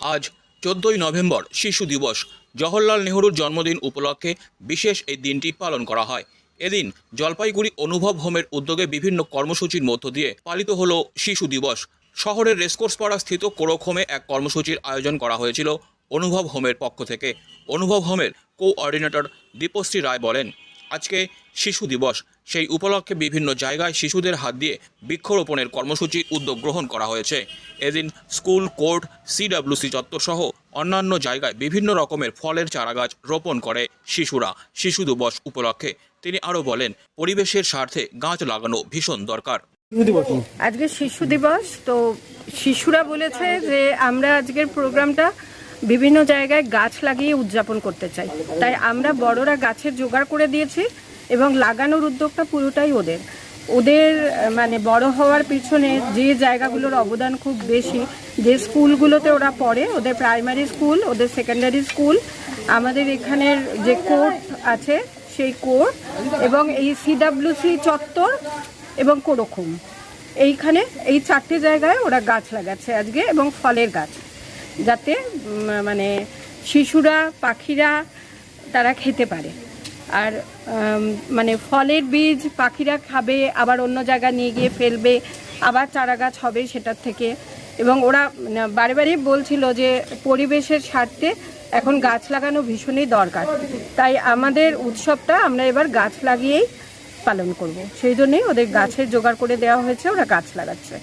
আজ চোদ্দই নভেম্বর শিশু দিবস। জওহরলাল নেহরুর জন্মদিন উপলক্ষে বিশেষ এই দিনটি পালন করা হয়। এদিন জলপাইগুড়ি অনুভব হোমের উদ্যোগে বিভিন্ন কর্মসূচির মধ্য দিয়ে পালিত হলো শিশু দিবস। শহরের রেসকোর্স পাড়া স্থিত কোরক হোমে এক কর্মসূচির আয়োজন করা হয়েছিল অনুভব হোমের পক্ষ থেকে। অনুভব হোমের কোঅর্ডিনেটর দীপশ্রী রায় বলেন, আজকে শিশু দিবস। সেই উপলক্ষে বিভিন্ন জায়গায় শিশুদের হাত দিয়ে বৃক্ষরোপণের কর্মসূচির উদ্যোগ গ্রহণ করা হয়েছে। এদিন স্কুল কোর্ট সিডাব্লিউসি চত্বর সহ অন্যান্য জায়গায় বিভিন্ন রকমের ফলের চারাগাছ রোপণ করে শিশুরা শিশু দিবস উপলক্ষে। তিনি আরও বলেন পরিবেশের স্বার্থে গাছ লাগানো ভীষণ দরকার। আজকে শিশু দিবস তো শিশুরা বলেছে যে আমরা আজকের প্রোগ্রামটা বিভিন্ন জায়গায় গাছ লাগিয়ে উদযাপন করতে চাই। তাই আমরা বড়রা গাছের জোগাড় করে দিয়েছি। এবং লাগানোর উদ্যোগটা পুরোটাই ওদের। ওদের মানে বড় হওয়ার পিছনে যে জায়গাগুলোর অবদান খুব বেশি, যে স্কুলগুলোতে ওরা পড়ে, ওদের প্রাইমারি স্কুল, ওদের সেকেন্ডারি স্কুল, আমাদের এখানের যে কোর্ট আছে সেই কোর্ট এবং এই সিডাব্লিউসি চত্বর এবং কোরকম। এইখানে এই চারটে জায়গায় ওরা গাছ লাগাচ্ছে আজকে এবং ফলের গাছ, যাতে মানে শিশুরা, পাখিরা তারা খেতে পারে। আর মানে ফলের বীজ পাখিরা খাবে আবার অন্য জায়গায় নিয়ে গিয়ে ফেলবে আবার চারা গাছ হবে সেটার থেকে। এবং ওরা মানে, বারে বারে বলছিল যে পরিবেশের স্বার্থে এখন গাছ লাগানো ভীষণই দরকার। তাই আমাদের উৎসবটা আমরা এবার গাছ লাগিয়েই পালন করব। সেই জন্যই ওদের গাছের জোগাড় করে দেওয়া হয়েছে ওরা গাছ লাগাচ্ছে।